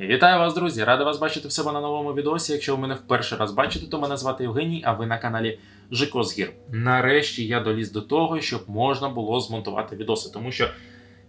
Вітаю вас, друзі! Радий вас бачити в себе на новому відосі. Якщо ви мене вперше раз бачите, то мене звати Євгеній, а ви на каналі Жико Згір. Нарешті я доліз до того, щоб можна було змонтувати відоси, тому що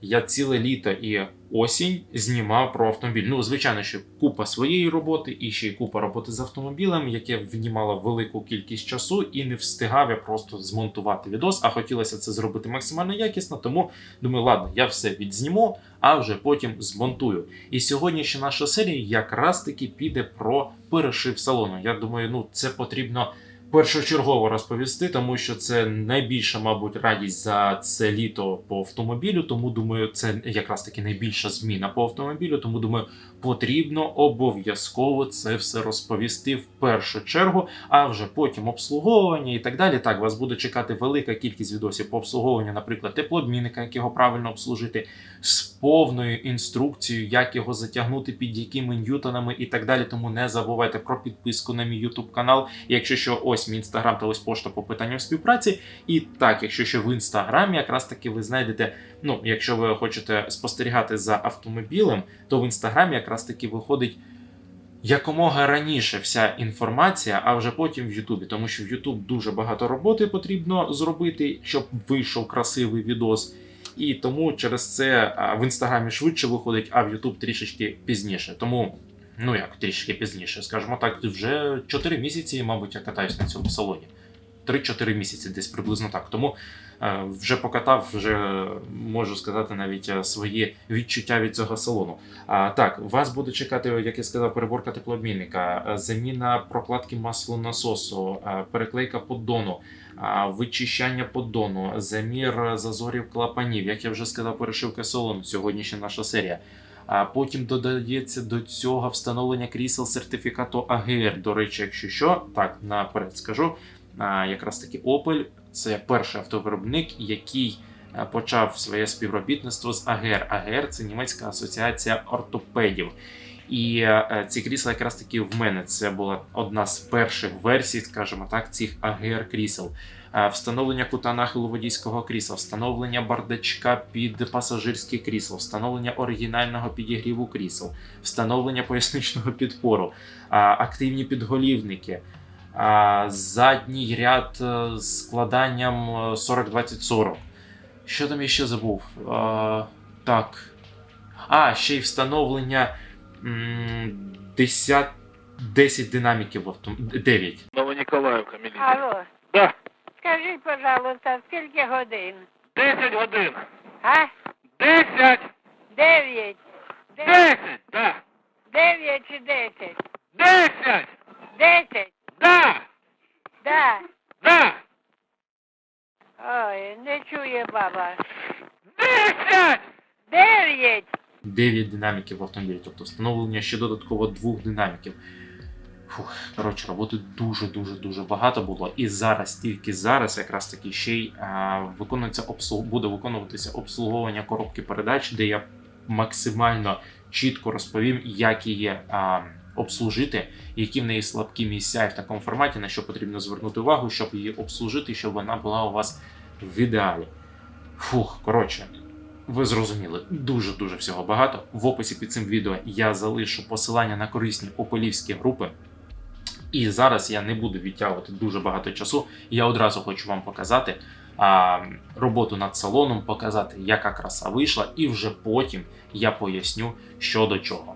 я ціле літо і осінь знімав про автомобіль. Ну, звичайно, що купа своєї роботи і ще й купа роботи з автомобілем, яке внімало велику кількість часу, і не встигав я просто змонтувати відос, а хотілося це зробити максимально якісно. Тому думаю, ладно, я все відзніму, а вже потім змонтую. І сьогоднішня наша серія якраз таки піде про перешив салону. Я думаю, ну це потрібно першочергово розповісти, тому що це найбільша, мабуть, радість за це літо по автомобілю. Тому думаю, це якраз таки найбільша зміна по автомобілю. Тому думаю, потрібно обов'язково це все розповісти в першу чергу, а вже потім обслуговування і так далі. Так, вас буде чекати велика кількість відосів по обслуговуванню, наприклад, теплообмінника, як його правильно обслужити, повною інструкцією, як його затягнути, під якими ньютонами і так далі. Тому не забувайте про підписку на мій YouTube канал. Якщо що, ось мій інстаграм та ось пошта по питанням співпраці. І так, якщо що в інстаграмі, якраз таки ви знайдете. Ну, якщо ви хочете спостерігати за автомобілем, то в інстаграмі якраз таки виходить. Якомога раніше вся інформація, а вже потім в Ютубі, тому що в Ютуб дуже багато роботи потрібно зробити, щоб вийшов красивий відос. І тому через це в інстаграмі швидше виходить, а в Ютуб трішечки пізніше. Тому, ну як трішки пізніше, скажімо так, вже 4 місяці, мабуть, я катаюсь на цьому салоні. 3-4 місяці, десь приблизно так. Тому вже покатав, вже можу сказати навіть е, свої відчуття від цього салону. А, так, вас буде чекати, як я сказав, переборка теплообмінника, е, заміна прокладки маслонасосу, е, переклейка поддону, вичищання поддону, замір зазорів клапанів, як я вже сказав, перешивка салону, сьогоднішня наша серія. А потім додається до цього встановлення крісел сертифікату АГР. До речі, якщо що, так наперед скажу. Якраз таки Opel це перший автовиробник, який е, почав своє співробітництво з АГР. АГР це німецька асоціація ортопедів. І е, ці крісла якраз таки в мене це була одна з перших версій, скажімо так, цих АГР крісел. Е, Встановлення кута нахилу водійського крісла, встановлення бардачка під пасажирське крісло, встановлення оригінального підігріву крісел, встановлення поясничного підпору, е, активні підголівники, е, задній ряд е, з складанням е, 40-20-40. Що там я ще забув? Е, Так. А, ще й встановлення 10, 10 динаміків в авто... 9. Новоніколаївка, міліція. Алло, Да. скажіть, пожалуйста, скільки годин? 10 годин. А? 10! Дев'ять. Де- 10! Да! Дев'ять чи десять? 10! Десять? Да! Да. Да! Ой, не чує баба. 10! Дев'ять. 9 динаміків в автомобілі, тобто встановлення ще додатково двох динаміків. Фух, коротше, роботи дуже-дуже дуже багато було. І зараз, тільки зараз, якраз таки ще й а, виконується обслуг... буде виконуватися обслуговування коробки передач, де я максимально чітко розповім, як її а, обслужити, які в неї слабкі місця і в такому форматі, на що потрібно звернути увагу, щоб її обслужити, щоб вона була у вас в ідеалі. Фух, коротше, ви зрозуміли, дуже-дуже всього багато. В описі під цим відео я залишу посилання на корисні опелівські групи. І зараз я не буду відтягувати дуже багато часу. Я одразу хочу вам показати а, роботу над салоном, показати, яка краса вийшла, і вже потім я поясню, що до чого.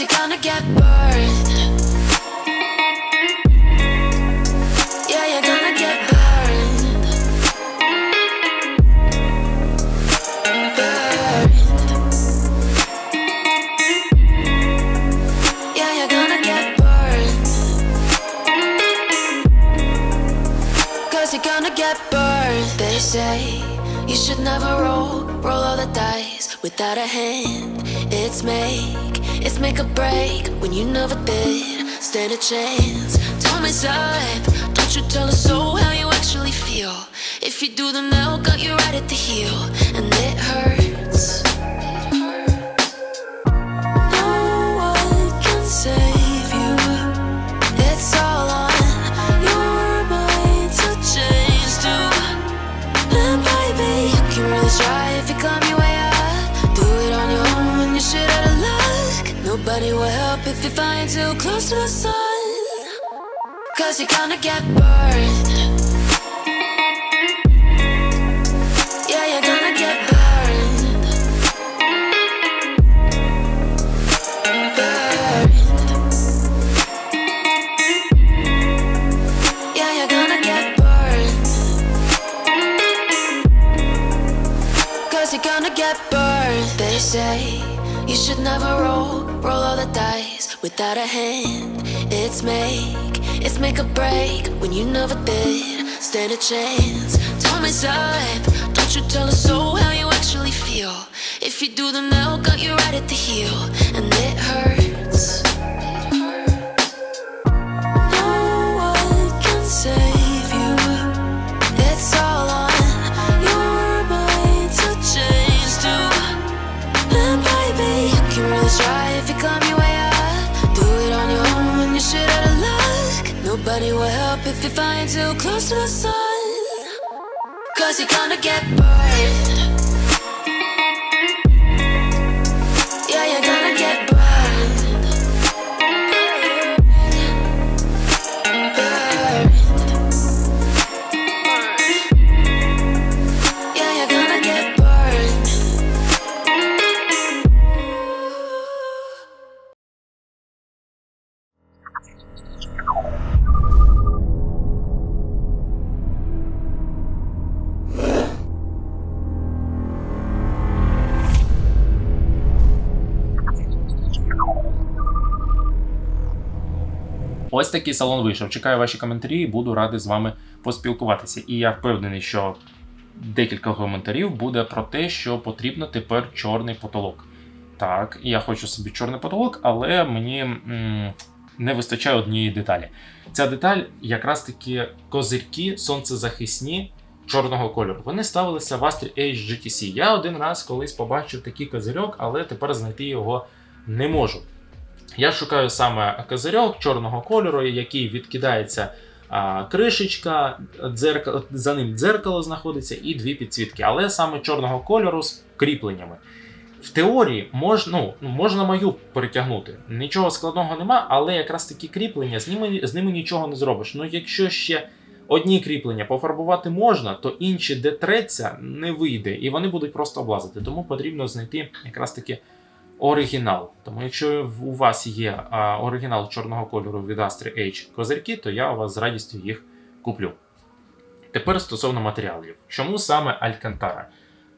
you're gonna get burned. Yeah, you're gonna get burned. Burned. Yeah, you're gonna get burned. Cause you're gonna get burned. They say you should never roll, roll all the dice without a hand. It's make, it's make a break when you never did stand a chance. Don't mess up, don't you tell us so how you actually feel. If you do, then they'll got you right at the heel, and it hurts. If you're flying too close to the sun Cause you're gonna get burned Yeah, you're gonna get burned Burned Yeah, you're gonna get burned. Cause you're gonna get burned. They say you should never roll, roll all the dice without a hand. It's make, it's make a break when you never did stand a chance. Don't up, don't you tell us so how you actually feel. If you do, then they'll got you right at the heel, and it hurts. Nobody will help if you're flying too close to the sun. Cause you're gonna get burned. Ось такий салон вийшов. Чекаю ваші коментарі і буду радий з вами поспілкуватися. І я впевнений, що декілька коментарів буде про те, що потрібно тепер чорний потолок. Так, я хочу собі чорний потолок, але мені м, не вистачає однієї деталі. Ця деталь якраз таки козирки сонцезахисні чорного кольору. Вони ставилися в Astro Age GTC. Я один раз колись побачив такий козирьок, але тепер знайти його не можу. Я шукаю саме козирьок чорного кольору, який відкидається а, кришечка, дзеркало, за ним дзеркало знаходиться і дві підсвітки, але саме чорного кольору з кріпленнями. В теорії можна, ну, можна мою перетягнути. Нічого складного нема, але якраз такі кріплення з ними, з ними нічого не зробиш. Ну, якщо ще одні кріплення пофарбувати можна, то інші, де треться, не вийде, і вони будуть просто облазити. Тому потрібно знайти якраз таки оригінал. Тому якщо у вас є оригінал чорного кольору від Astri H козирки, то я у вас з радістю їх куплю. Тепер стосовно матеріалів. Чому саме Алькантара?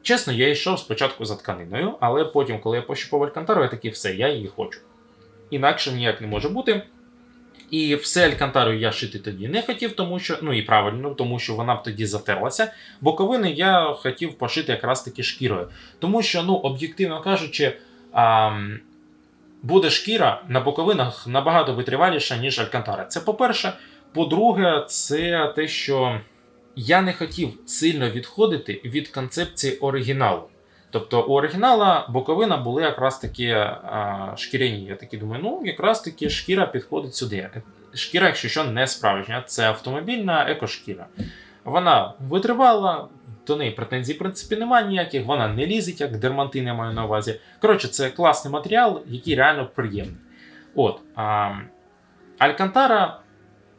Чесно, я йшов спочатку за тканиною, але потім, коли я пощупав Алькантару, я такий все, я її хочу. Інакше ніяк не може бути. І все Алькантарою я шити тоді не хотів, тому що, ну і правильно, тому що вона б тоді затерлася. Боковини я хотів пошити якраз таки шкірою. Тому що, ну, об'єктивно кажучи, буде шкіра на боковинах набагато витриваліша, ніж Алькантара. Це по-перше. По-друге, це те, що я не хотів сильно відходити від концепції оригіналу. Тобто у оригінала боковина були якраз такі а, шкіряні. Я такі думаю, ну якраз таки шкіра підходить сюди. Шкіра, якщо що, не справжня, це автомобільна екошкіра. Вона витривала, до неї претензій, в принципі, немає ніяких, вона не лізить, як дермантин, я маю на увазі. Коротше, це класний матеріал, який реально приємний. От. А, Алькантара.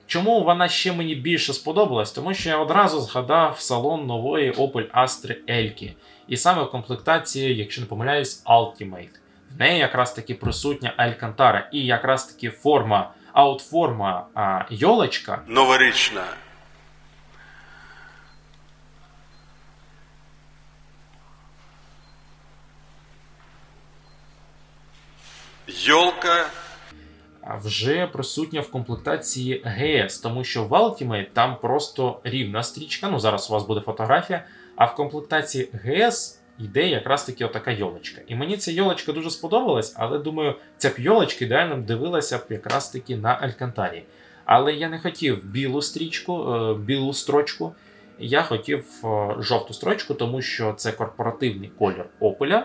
Чому вона ще мені більше сподобалась? Тому що я одразу згадав салон нової Opel Astra Elki. І саме в комплектації, якщо не помиляюсь, Ultimate. В неї якраз таки присутня Алькантара. І якраз таки форма, аутформа а, йолочка новорічна. Йолка вже присутня в комплектації GS, тому що в Ultimate там просто рівна стрічка. Ну зараз у вас буде фотографія. А в комплектації GS йде якраз таки отака йолочка. І мені ця йолочка дуже сподобалась, але думаю, ця б йолочка ідеально дивилася б якраз таки на Алькантарі. Але я не хотів білу стрічку, е, білу строчку. Я хотів е, жовту строчку, тому що це корпоративний колір Opel.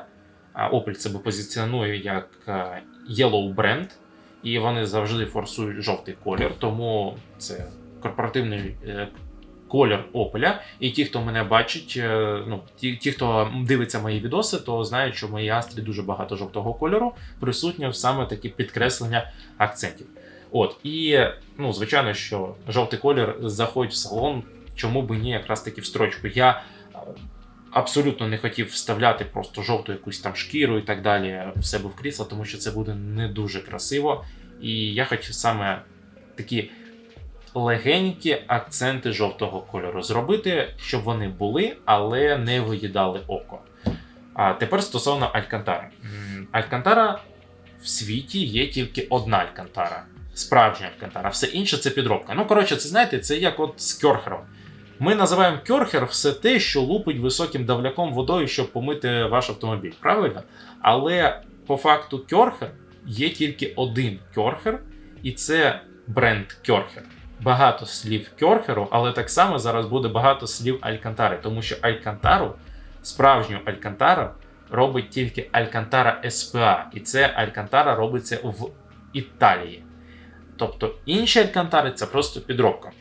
Opel себе позиціонує як е, yellow бренд, і вони завжди форсують жовтий колір, тому це корпоративний е, колір Opel. І ті, хто мене бачить, е, ну ті, ті, хто дивиться мої відоси, то знають, що в моїй астрі дуже багато жовтого кольору, присутнє саме такі підкреслення акцентів. От і ну, звичайно, що жовтий колір заходить в салон. Чому би ні, якраз таки в строчку. Я абсолютно не хотів вставляти просто жовту якусь там шкіру і так далі в себе в крісло, тому що це буде не дуже красиво. І я хотів саме такі легенькі акценти жовтого кольору зробити, щоб вони були, але не виїдали око. А тепер стосовно Алькантари. Алькантара в світі є тільки одна Алькантара. Справжня Алькантара, все інше це підробка. Ну, коротше, це знаєте, це як от з кьорхером. Ми називаємо кьорхер все те, що лупить високим давляком водою, щоб помити ваш автомобіль. Правильно? Але по факту кьорхер є тільки один кьорхер, і це бренд кьорхер. Багато слів кьорхеру, але так само зараз буде багато слів Алькантари, тому що Алькантару, справжню Алькантару, робить тільки Алькантара СПА, і це Алькантара робиться в Італії. Тобто інші Алькантари це просто підробка.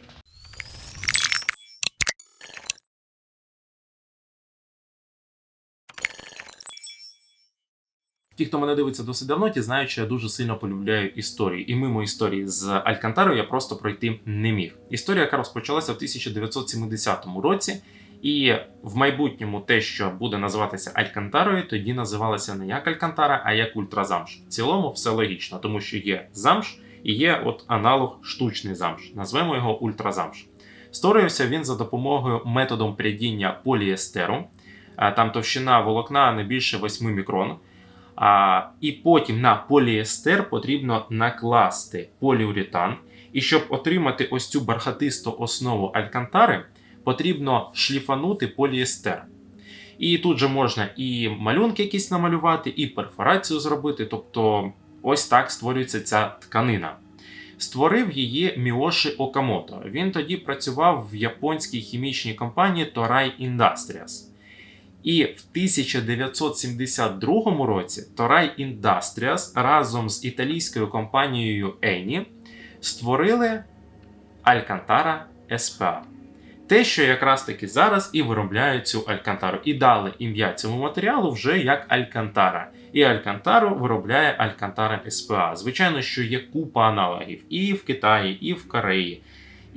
Ті, хто мене дивиться досить давно, ті знають, що я дуже сильно полюбляю історії. І мимо історії з Алькантарою я просто пройти не міг. Історія, яка розпочалася в 1970 році, і в майбутньому те, що буде називатися Алькантарою, тоді називалося не як Алькантара, а як Ультразамш. В цілому все логічно, тому що є замш і є от аналог штучний замш. Назвемо його Ультразамш. Створювався він за допомогою методом прядіння поліестеру. Там товщина волокна не більше 8 мікрон. А, і потім на поліестер потрібно накласти поліуретан. І щоб отримати ось цю бархатисту основу алькантари, потрібно шліфанути поліестер. І тут же можна і малюнки якісь намалювати, і перфорацію зробити. Тобто, ось так створюється ця тканина. Створив її Міоші Окамото. Він тоді працював в японській хімічній компанії Torai Industries. І в 1972 році Torai Industries разом з італійською компанією Eni створили Alcantara SPA. Те, що якраз таки зараз і виробляють цю Алькантару. І дали ім'я цьому матеріалу вже як Алькантара. І Алькантару виробляє Алькантара SPA. Звичайно, що є купа аналогів і в Китаї, і в Кореї,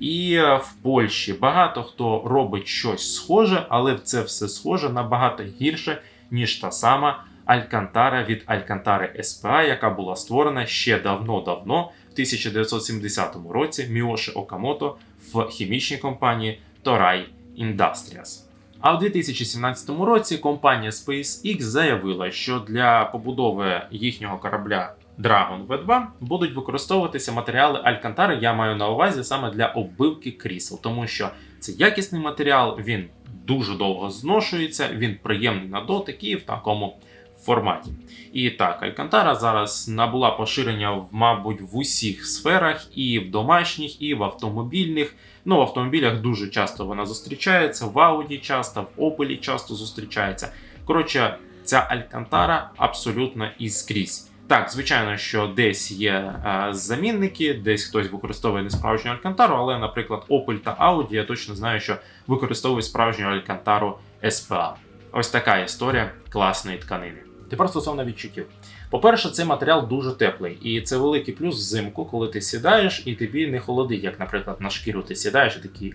і е, в Польщі. Багато хто робить щось схоже, але це все схоже набагато гірше, ніж та сама Алькантара від Алькантари SPA, яка була створена ще давно-давно, в 1970 році Міоші Окамото в хімічній компанії Torai Industries. А в 2017 році компанія SpaceX заявила, що для побудови їхнього корабля Dragon V2 будуть використовуватися матеріали Алькантари. Я маю на увазі саме для оббивки крісел, тому що це якісний матеріал, він дуже довго зношується, він приємний на дотик і в такому форматі. І так, Алькантара зараз набула поширення, в, мабуть, в усіх сферах, і в домашніх, і в автомобільних. Ну, в автомобілях дуже часто вона зустрічається, в Audi часто, в Opel часто зустрічається. Коротше, ця Алькантара абсолютно і скрізь. Так, звичайно, що десь є е, замінники, десь хтось використовує не справжню Алькантару, але, наприклад, Opel та Audi я точно знаю, що використовують справжню Алькантару SPA. Ось така історія класної тканини. Тепер стосовно відчуттів. По-перше, цей матеріал дуже теплий, і це великий плюс взимку, коли ти сідаєш і тобі не холодить, як, наприклад, на шкіру ти сідаєш і такий.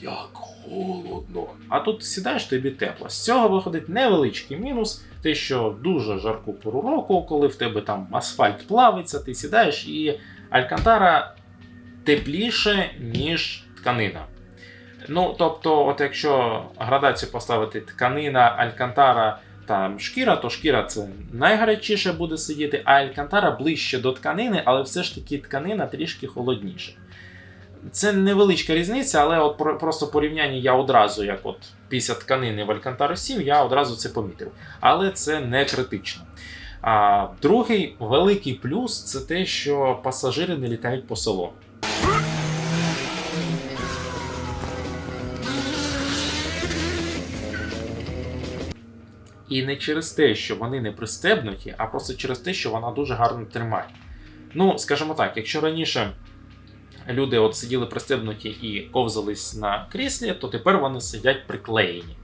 Як холодно. А тут сідаєш тобі тепло. З цього виходить невеличкий мінус, те, що дуже жарку пору року, коли в тебе там асфальт плавиться, ти сідаєш, і Алькантара тепліше, ніж тканина. Ну, тобто, от якщо градацію поставити тканина, Алькантара, там шкіра, то шкіра це найгарячіше буде сидіти, а алькантара ближче до тканини, але все ж таки тканина трішки холодніша. Це невеличка різниця, але от просто порівняння я одразу, як от після тканини в Алькантару 7, я одразу це помітив. Але це не критично. А другий великий плюс це те, що пасажири не літають по салону. І не через те, що вони не пристебнуті, а просто через те, що вона дуже гарно тримає. Ну, скажімо так, якщо раніше люди от сиділи пристебнуті і ковзались на кріслі, то тепер вони сидять приклеєні.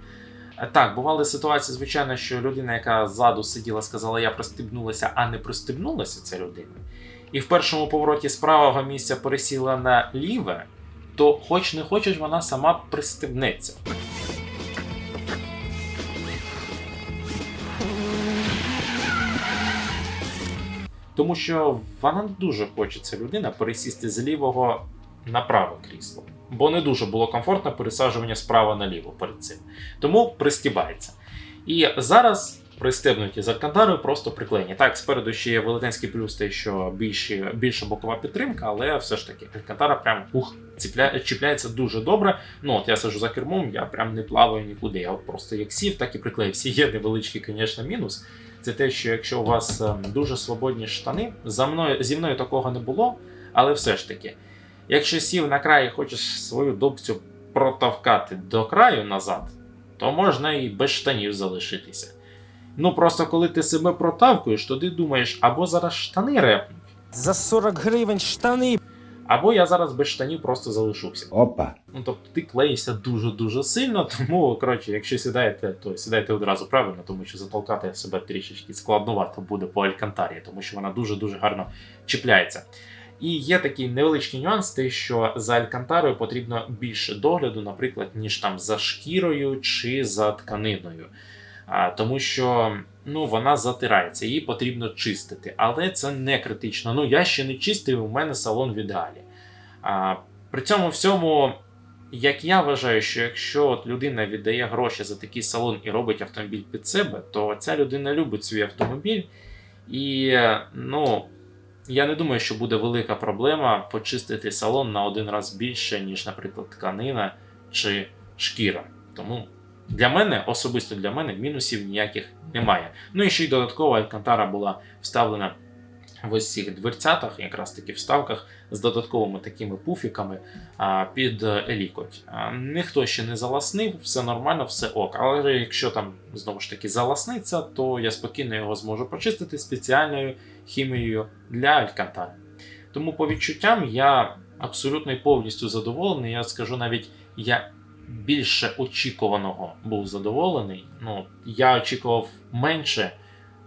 Е, Так, бували ситуації, звичайно, що людина, яка ззаду сиділа, сказала, я пристебнулася, а не пристебнулася ця людина. І в першому повороті з правого місця пересіла на ліве, то хоч не хочеш, вона сама пристебнеться. Тому що вона дуже хоче ця людина пересісти з лівого на праве крісло. Бо не дуже було комфортно пересаджування справа наліво перед цим. Тому пристібається. І зараз пристебнуті з алькантарою просто приклеєні. Так, спереду ще є велетенський плюс, те, що більші, більша бокова підтримка, але все ж таки алькантара прям ух, ціпля, чіпляється дуже добре. Ну от я сиджу за кермом, я прям не плаваю нікуди. Я от просто як сів, так і приклеївся. Є невеличкий, звісно, мінус. Це те, що якщо у вас ем, дуже свободні штани, за мною зі мною такого не було, але все ж таки, якщо сів на край і хочеш свою добцю протовкати до краю назад, то можна і без штанів залишитися. Ну просто коли ти себе протавкуєш, то ти думаєш, або зараз штани репнуть, За 40 гривень штани. Або я зараз без штанів просто залишуся. Опа. Ну тобто ти клеїшся дуже-дуже сильно, тому коротше, якщо сідаєте, то сідайте одразу правильно, тому що затолкати себе трішечки складновато буде по алькантарі, тому що вона дуже-дуже гарно чіпляється. І є такий невеличкий нюанс, те, що за алькантарою потрібно більше догляду, наприклад, ніж там за шкірою чи за тканиною. Тому що ну, вона затирається, її потрібно чистити. Але це не критично. Ну, я ще не чистив, у мене салон в ідеалі. А, при цьому всьому, як я вважаю, що якщо от людина віддає гроші за такий салон і робить автомобіль під себе, то ця людина любить свій автомобіль. І ну, я не думаю, що буде велика проблема почистити салон на один раз більше, ніж, наприклад, тканина чи шкіра. Тому для мене, особисто для мене, мінусів ніяких немає. Ну і ще й додатково Алькантара була вставлена в ось цих дверцятах, якраз таки вставках з додатковими такими пуфіками а, під е, елікоть. А, Ніхто ще не заласнив, все нормально, все ок. Але якщо там знову ж таки заласниться, то я спокійно його зможу почистити спеціальною хімією для Алькантари. Тому по відчуттям я абсолютно і повністю задоволений. Я скажу навіть, я більше очікуваного був задоволений. Ну, я очікував менше,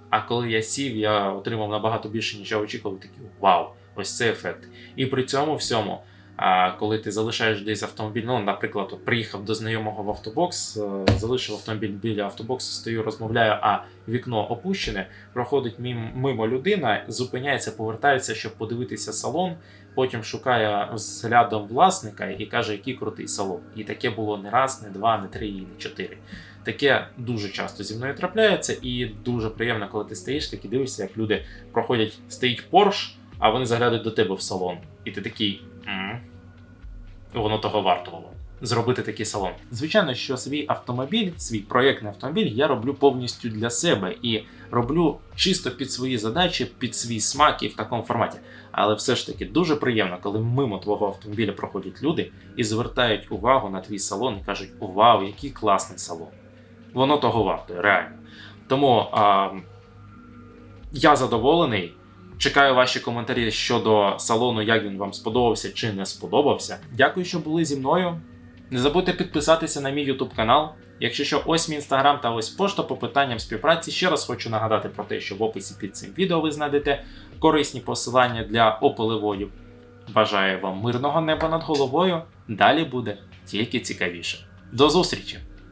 а коли я сів, я отримав набагато більше, ніж я очікував. Такий вау, ось цей ефект. І при цьому всьому, а, коли ти залишаєш десь автомобіль, ну, наприклад, от приїхав до знайомого в автобокс, е, залишив автомобіль біля автобоксу, стою, розмовляю, а вікно опущене, проходить мимо людина, зупиняється, повертається, щоб подивитися салон. Потім шукає взглядом власника і каже, який крутий салон. І таке було не раз, не два, не три і не чотири. Таке дуже часто зі мною трапляється, і дуже приємно, коли ти стоїш, так і дивишся, як люди проходять, стоїть Порш, а вони заглядають до тебе в салон. І ти такий. «М, Воно того вартувало. Зробити такий салон. Звичайно, що свій автомобіль, свій проєктний автомобіль я роблю повністю для себе і роблю чисто під свої задачі, під свій смак і в такому форматі. Але все ж таки дуже приємно, коли мимо твого автомобіля проходять люди і звертають увагу на твій салон і кажуть: Вау, який класний салон! Воно того вартує, реально. Тому а, я задоволений. Чекаю ваші коментарі щодо салону, як він вам сподобався чи не сподобався. Дякую, що були зі мною. Не забудьте підписатися на мій YouTube канал. Якщо що, ось мій інстаграм та ось пошта по питанням співпраці. Ще раз хочу нагадати про те, що в описі під цим відео ви знайдете корисні посилання для ополиводів. Бажаю вам мирного неба над головою. Далі буде тільки цікавіше. До зустрічі!